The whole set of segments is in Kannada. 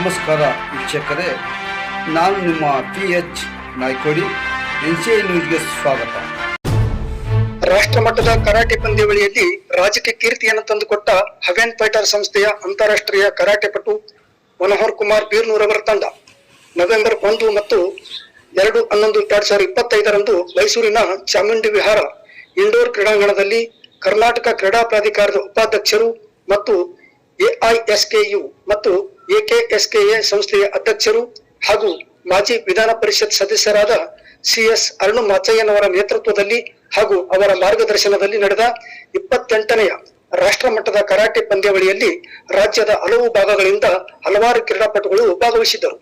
ನಮಸ್ಕಾರ ವೀಕ್ಷಕರೇ, ನಾನು ನಿಮ್ಮ P H Naikodi, N C ನ್ಯೂಸ್ಗೆ ಸ್ವಾಗತ. ರಾಷ್ಟ್ರ ಮಟ್ಟದ ಕರಾಟೆ ಪಂದ್ಯಾವಳಿಯಲ್ಲಿ ರಾಜಕೀಯ ಕೀರ್ತಿಯನ್ನು ತಂದುಕೊಟ್ಟ ಹವೆನ್ ಫೈಟರ್ ಸಂಸ್ಥೆಯ ಅಂತಾರಾಷ್ಟ್ರೀಯ ಕರಾಟೆ ಪಟು ಮನೋಹರ್ ಕುಮಾರ್ ಬೀರ್ನೂರ್ ಅವರ ತಂಡ, ನವೆಂಬರ್ ಒಂದು ಮತ್ತು ಎರಡು ಹನ್ನೊಂದು ಎರಡ್ ಸಾವಿರದ ಇಪ್ಪತ್ತೈದರಂದು ಮೈಸೂರಿನ ಚಾಮುಂಡಿ ವಿಹಾರ ಇಂಡೋರ್ ಕ್ರೀಡಾಂಗಣದಲ್ಲಿ ಕರ್ನಾಟಕ ಕ್ರೀಡಾ ಪ್ರಾಧಿಕಾರದ ಉಪಾಧ್ಯಕ್ಷರು ಮತ್ತು ಎಐಎಸ್ಕೆಯು ಮತ್ತು ಎಕೆಎಸ್ಕೆಎ ಸಂಸ್ಥೆಯ ಅಧ್ಯಕ್ಷರು ಹಾಗೂ ಮಾಜಿ ವಿಧಾನ ಪರಿಷತ್ ಸದಸ್ಯರಾದ ಸಿಎಸ್ ಅರುಣ್ ಮಾಚಯ್ಯನವರ ನೇತೃತ್ವದಲ್ಲಿ ಹಾಗೂ ಅವರ ಮಾರ್ಗದರ್ಶನದಲ್ಲಿ ನಡೆದ ಇಪ್ಪತ್ತೆಂಟನೆಯ ರಾಷ್ಟ್ರ ಮಟ್ಟದ ಕರಾಟೆ ಪಂದ್ಯಾವಳಿಯಲ್ಲಿ ರಾಜ್ಯದ ಹಲವು ಭಾಗಗಳಿಂದ ಹಲವಾರು ಕ್ರೀಡಾಪಟುಗಳು ಭಾಗವಹಿಸಿದ್ದರು.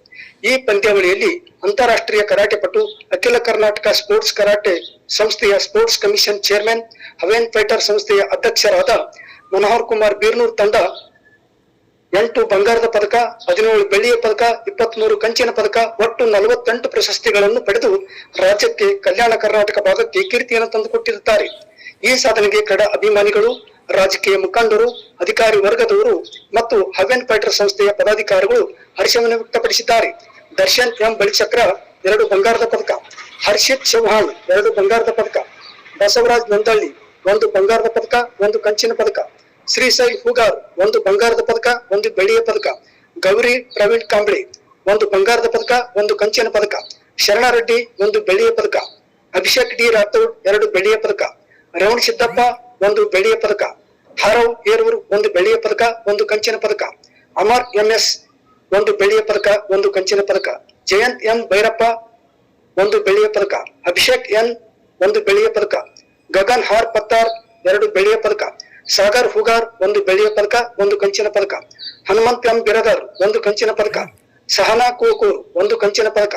ಈ ಪಂದ್ಯಾವಳಿಯಲ್ಲಿ ಅಂತಾರಾಷ್ಟ್ರೀಯ ಕರಾಟೆ ಪಟು ಅಖಿಲ ಕರ್ನಾಟಕ ಸ್ಪೋರ್ಟ್ಸ್ ಕರಾಟೆ ಸಂಸ್ಥೆಯ sports commission chairman, heaven fighter ಸಂಸ್ಥೆಯ ಅಧ್ಯಕ್ಷರಾದ ಮನೋಹರ್ ಕುಮಾರ್ ಬೀರ್ನೂರ್ ತಂಡ ಎಂಟು ಬಂಗಾರದ ಪದಕ, ಹದಿನೇಳು ಬೆಳ್ಳಿಯ ಪದಕ, ಇಪ್ಪತ್ಮೂರು ಕಂಚಿನ ಪದಕ, ಒಟ್ಟು ನಲವತ್ತೆಂಟು ಪ್ರಶಸ್ತಿಗಳನ್ನು ಪಡೆದು ರಾಜ್ಯಕ್ಕೆ ಕಲ್ಯಾಣ ಕರ್ನಾಟಕ ಭಾಗಕ್ಕೆ ಕೀರ್ತಿಯನ್ನು ತಂದುಕೊಟ್ಟಿರುತ್ತಾರೆ ಈ ಸಾಧನೆಗೆ ಕಡ ಅಭಿಮಾನಿಗಳು, ರಾಜಕೀಯ ಮುಖಂಡರು, ಅಧಿಕಾರಿ ವರ್ಗದವರು ಮತ್ತು ಹವೆನ್ ಪೈಟರ್ ಸಂಸ್ಥೆಯ ಪದಾಧಿಕಾರಿಗಳು ಹರ್ಷವನ್ನು ವ್ಯಕ್ತಪಡಿಸಿದ್ದಾರೆ. ದರ್ಶನ್ ಎಂ ಬಳಿಚಕ್ರ ಎರಡು ಬಂಗಾರದ ಪದಕ. ಹರ್ಷಿತ್ ಚೌಹಾಣ್, ಎರಡು ಬಂಗಾರದ ಪದಕ. ಬಸವರಾಜ್ ನಂದಳ್ಳಿ, ಒಂದು ಬಂಗಾರದ ಪದಕ, ಒಂದು ಕಂಚಿನ ಪದಕ. ಶ್ರೀಸೈ ಹೂಗಾರ್, ಒಂದು ಬಂಗಾರದ ಪದಕ, ಒಂದು ಬೆಳ್ಳಿಯ ಪದಕ. ಗೌರಿ, ಪ್ರವೀಣ್ ಕಾಂಬ್ಳಿ, ಒಂದು ಬಂಗಾರದ ಪದಕ, ಒಂದು ಕಂಚಿನ ಪದಕ. ಶರಣಾರೆಡ್ಡಿ, ಒಂದು ಬೆಳ್ಳಿಯ ಪದಕ. ಅಭಿಷೇಕ್ ಡಿ ರಾಥೋಡ್, ಎರಡು ಬೆಳ್ಳಿಯ ಪದಕ. ರವಣ್ ಸಿದ್ದಪ್ಪ, ಒಂದು ಬೆಳ್ಳಿಯ ಪದಕ. ಹಾರವ್ ಏರೂರು, ಒಂದು ಬೆಳ್ಳಿಯ ಪದಕ, ಒಂದು ಕಂಚಿನ ಪದಕ. ಅಮರ್ ಎಂಎಸ್ ಒಂದು ಬೆಳ್ಳಿಯ ಪದಕ, ಒಂದು ಕಂಚಿನ ಪದಕ. ಜಯಂತ್ ಎಂ ಭೈರಪ್ಪ, ಒಂದು ಬೆಳ್ಳಿಯ ಪದಕ. ಅಭಿಷೇಕ್ ಎನ್, ಒಂದು ಬೆಳ್ಳಿಯ ಪದಕ. ಗಗನ್ ಹಾರ್ ಪತ್ತಾರ್, ಎರಡು ಬೆಳ್ಳಿಯ ಪದಕ. ಸಾಗರ್ ಹುಗಾರ್ ಒಂದು ಬೆಳ್ಳಿಯ ಪದಕ ಒಂದು ಕಂಚಿನ ಪದಕ ಹನುಮಂತ್ ಎಂ ಬಿರದರ್ ಒಂದು ಕಂಚಿನ ಪದಕ ಸಹನಾ ಕೋಕೂರ್ ಒಂದು ಕಂಚಿನ ಪದಕ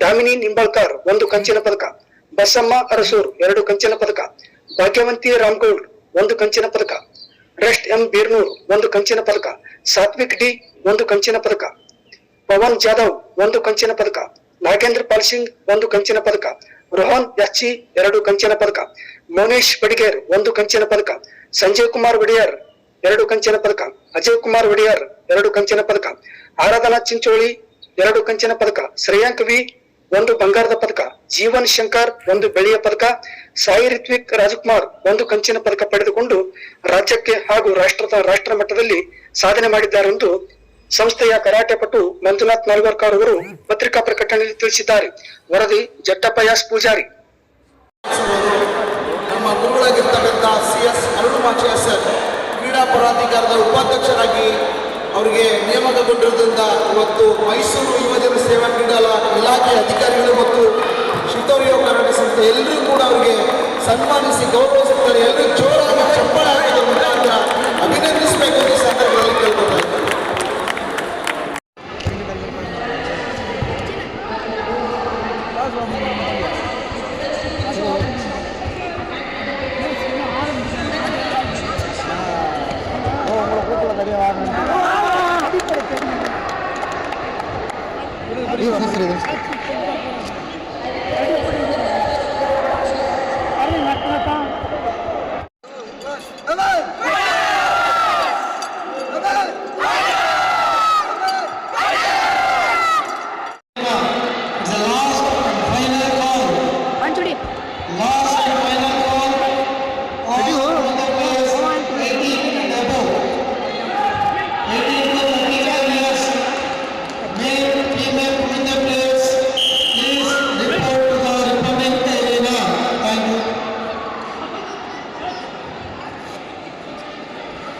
ದಾಮಿನಿ ನಿಂಬಾಳ್ಕರ್ ಒಂದು ಕಂಚಿನ ಪದಕ ಬಸಮ್ಮ ಅರಸೂರ್ ಎರಡು ಕಂಚಿನ ಪದಕ ಭಾಗ್ಯವಂತಿ ರಾಮ್ಗೌಡ್ ಒಂದು ಕಂಚಿನ ಪದಕ ರೆಸ್ಟ್ ಎಂ ಬೀರ್ನೂರ್ ಒಂದು ಕಂಚಿನ ಪದಕ ಸಾತ್ವಿಕ್ ಡಿ ಒಂದು ಕಂಚಿನ ಪದಕ ಪವನ್ ಜಾಧವ್ ಒಂದು ಕಂಚಿನ ಪದಕ ನಾಗೇಂದ್ರ ಪಾಲ್ ಸಿಂಗ್ ಒಂದು ಕಂಚಿನ ಪದಕ ರೋಹನ್ ಎಸ್ಚಿ ಎರಡು ಕಂಚಿನ ಪದಕ ಮೌನೇಶ್ ಬಡಿಗೇರ್ ಒಂದು ಕಂಚಿನ ಪದಕ ಸಂಜಯ್ ಕುಮಾರ್ ಒಡೆಯರ್, ಎರಡು ಕಂಚಿನ ಪದಕ. ಅಜಯ್ ಕುಮಾರ್ ಒಡೆಯರ್, ಎರಡು ಕಂಚಿನ ಪದಕ. ಆರಾಧನಾ ಚಿಂಚೋಳಿ, ಎರಡು ಕಂಚಿನ ಪದಕ. ಶ್ರೇಯಾಂಕ್ ವಿ, ಒಂದು ಬಂಗಾರದ ಪದಕ. ಜೀವನ್ ಶಂಕರ್, ಒಂದು ಬೆಳ್ಳಿಯ ಪದಕ. ಸಾಯಿ ರಿತ್ವಿಕ್ ರಾಜಕುಮಾರ್, ಒಂದು ಕಂಚಿನ ಪದಕ ಪಡೆದುಕೊಂಡು ರಾಜ್ಯಕ್ಕೆ ಹಾಗೂ ರಾಷ್ಟ್ರದ ರಾಷ್ಟ್ರ ಮಟ್ಟದಲ್ಲಿ ಸಾಧನೆ ಮಾಡಿದ್ದಾರೆಂದು ಸಂಸ್ಥೆಯ ಕರಾಟೆ ಪಟು ಮಂಜುನಾಥ್ ನಾಲ್ವರ್ಕರ್ ಅವರು ಪತ್ರಿಕಾ ಪ್ರಕಟಣೆಯಲ್ಲಿ ತಿಳಿಸಿದ್ದಾರೆ. ವರದಿ, ಜಟ್ಟಪ್ಪ ಎಸ್ ಪೂಜಾರಿ. ನಮ್ಮ ಗುರುಗಳಾಗಿರ್ತಕ್ಕಂಥ ಸಿ ಎಸ್ ಅರುಣಮಾಚಾರ್ಯ ಸರ್ ಕ್ರೀಡಾ ಪ್ರಾಧಿಕಾರದ ಉಪಾಧ್ಯಕ್ಷರಾಗಿ ಅವರಿಗೆ ನೇಮಕಗೊಂಡಿರುವುದರಿಂದ ಇವತ್ತು ಮೈಸೂರು ಯುವಜನ ಸೇವಾ ಕ್ರೀಡಾ ಇಲಾಖೆ ಅಧಿಕಾರಿಗಳು ಮತ್ತು ಶಿತೋರಿಯ ಕನ್ನಡ ಸಂಸ್ಥೆ ಎಲ್ಲರೂ ಕೂಡ ಅವರಿಗೆ ಸನ್ಮಾನಿಸಿ ಗೌರವಿಸುತ್ತಾರೆ. ಎಲ್ಲರೂ ಜೋರಾಗಿ ಚಪ್ಪಳ ಮುಖಾಂತರ ಅಭಿನಂದಿಸಬೇಕು ಈ ಸಂದರ್ಭದಲ್ಲಿ ಕೇಳ್ಕೊತಾರೆ área. ¡Vamos! ¡Vamos!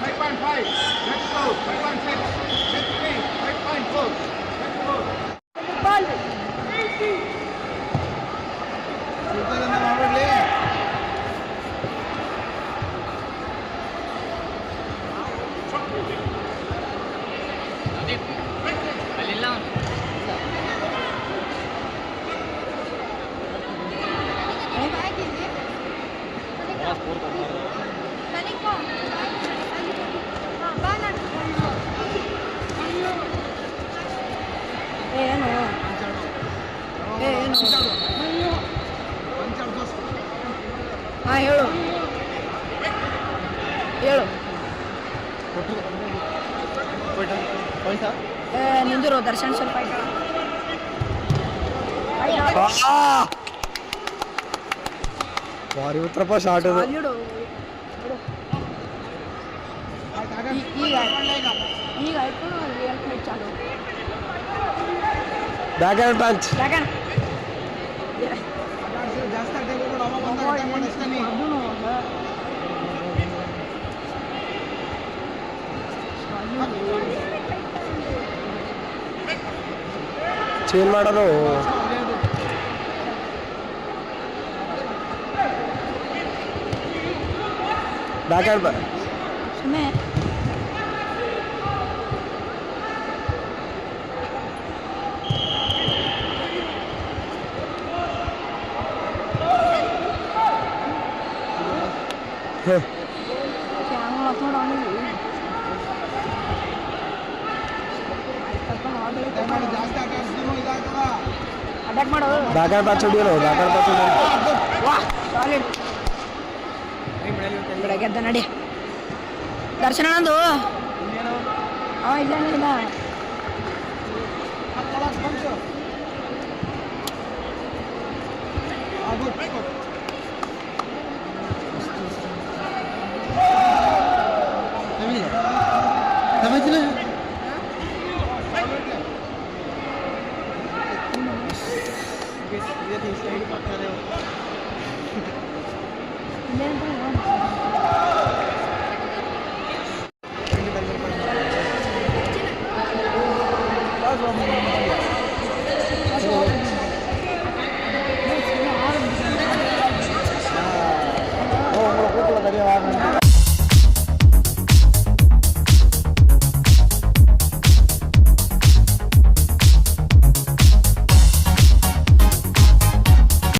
Take one five. Let's go. Take one six. Let's three. Take one four. Let's go. Five. Eighty. ಹೇಳು. ಹೇಳು. ನಿಂದಿರು ದರ್ಶನ್ ಸ್ವಲ್ಪ ಭಾರಿ ಉತ್ತರಪ್ಪ ಶಾರ್ಟ್ ಅದು ಬ್ಯಾಕ್ ಹ್ಯಾಂಡ್ ಪಂಚ್ ಜಾಸ್ತಿ ಚೇಂಜ್ ಮಾಡೋದು back hand hand punch back hand punch ಬೆಳಗ್ಗೆದ್ದ ನಡಿ ದರ್ಶನ ನಂದು ಅವ ಇಲ್ಲ ಇಲ್ಲ. Punch guys dia di sini pakai Oh,